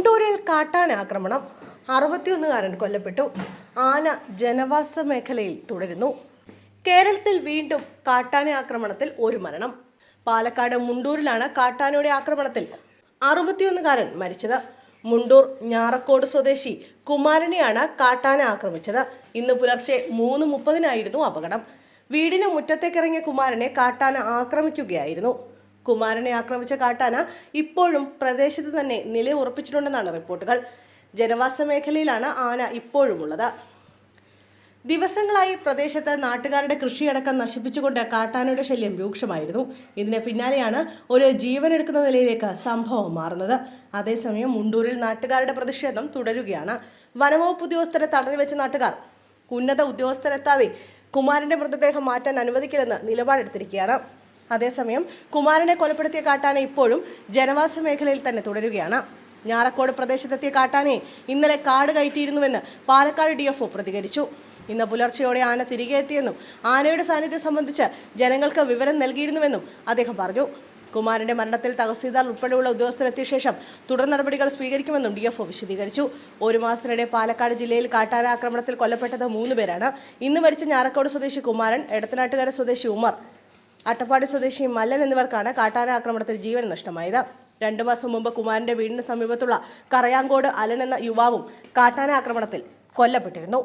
മുണ്ടൂരിൽ കാട്ടാന ആക്രമണം. അറുപത്തിയൊന്നുകാരൻ കൊല്ലപ്പെട്ടു. ആന ജനവാസ മേഖലയിൽ തുടരുന്നു. കേരളത്തിൽ വീണ്ടും കാട്ടാന ആക്രമണത്തിൽ ഒരു മരണം. പാലക്കാട് മുണ്ടൂരിലാണ് കാട്ടാനയുടെ ആക്രമണത്തിൽ അറുപത്തിയൊന്നുകാരൻ മരിച്ചത്. മുണ്ടൂർ ഞാറക്കോട് സ്വദേശി കുമാരനെയാണ് കാട്ടാന ആക്രമിച്ചത്. ഇന്ന് പുലർച്ചെ മൂന്ന് മുപ്പതിനായിരുന്നു അപകടം. വീടിന് മുറ്റത്തേക്കിറങ്ങിയ കുമാരനെ കാട്ടാന ആക്രമിക്കുകയായിരുന്നു. കുമാരനെ ആക്രമിച്ച കാട്ടാന ഇപ്പോഴും പ്രദേശത്ത് തന്നെ നിലയുറപ്പിച്ചിട്ടുണ്ടെന്നാണ് റിപ്പോർട്ടുകൾ. ജനവാസ മേഖലയിലാണ് ആന ഇപ്പോഴുമുള്ളത്. ദിവസങ്ങളായി പ്രദേശത്ത് നാട്ടുകാരുടെ കൃഷിയടക്കം നശിപ്പിച്ചുകൊണ്ട് കാട്ടാനയുടെ ശല്യം രൂക്ഷമായിരുന്നു. ഇതിന് പിന്നാലെയാണ് ഒരു ജീവനെടുക്കുന്ന നിലയിലേക്ക് സംഭവം മാറുന്നത്. അതേസമയം മുണ്ടൂരിൽ നാട്ടുകാരുടെ പ്രതിഷേധം തുടരുകയാണ്. വനവകുപ്പ് ഉദ്യോഗസ്ഥരെ തടഞ്ഞു വെച്ച നാട്ടുകാർ ഉന്നത ഉദ്യോഗസ്ഥരെത്താതെ കുമാരന്റെ മൃതദേഹം മാറ്റാൻ അനുവദിക്കില്ലെന്ന് നിലപാടെടുത്തിരിക്കുകയാണ്. അതേസമയം കുമാരനെ കൊലപ്പെടുത്തിയ കാട്ടാന ഇപ്പോഴും ജനവാസ മേഖലയിൽ തന്നെ തുടരുകയാണ്. ഞാറക്കോട് പ്രദേശത്തെത്തിയ കാട്ടാനെ ഇന്നലെ കാട് കയറ്റിയിരുന്നുവെന്ന് പാലക്കാട് ഡി പ്രതികരിച്ചു. ഇന്ന് പുലർച്ചെയോടെ ആന തിരികെ എത്തിയെന്നും ആനയുടെ സാന്നിധ്യം സംബന്ധിച്ച് ജനങ്ങൾക്ക് വിവരം നൽകിയിരുന്നുവെന്നും അദ്ദേഹം പറഞ്ഞു. കുമാരന്റെ മരണത്തിൽ തഹസീൽദാർ ഉൾപ്പെടെയുള്ള ഉദ്യോഗസ്ഥരെത്തിയ ശേഷം തുടർ നടപടികൾ സ്വീകരിക്കുമെന്നും ഡി എഫ് വിശദീകരിച്ചു. ഒരു മാസത്തിനിടെ പാലക്കാട് ജില്ലയിൽ കാട്ടാന ആക്രമണത്തിൽ കൊല്ലപ്പെട്ടത് മൂന്ന് പേരാണ്. ഇന്ന് മരിച്ച ഞാറക്കോട് സ്വദേശി കുമാരൻ എടത്തനാട്ടുകര സ്വദേശി ഉമർ അട്ടപ്പാടി സ്വദേശി മല്ലൻ എന്നിവർക്കാണ് കാട്ടാന ആക്രമണത്തിൽ ജീവൻ നഷ്ടമായത്. രണ്ടു മാസം മുമ്പ് കുമാരന്റെ വീടിന് സമീപത്തുള്ള കറയാങ്കോട് അലൻ എന്ന യുവാവും കാട്ടാന ആക്രമണത്തിൽ കൊല്ലപ്പെട്ടിരുന്നു.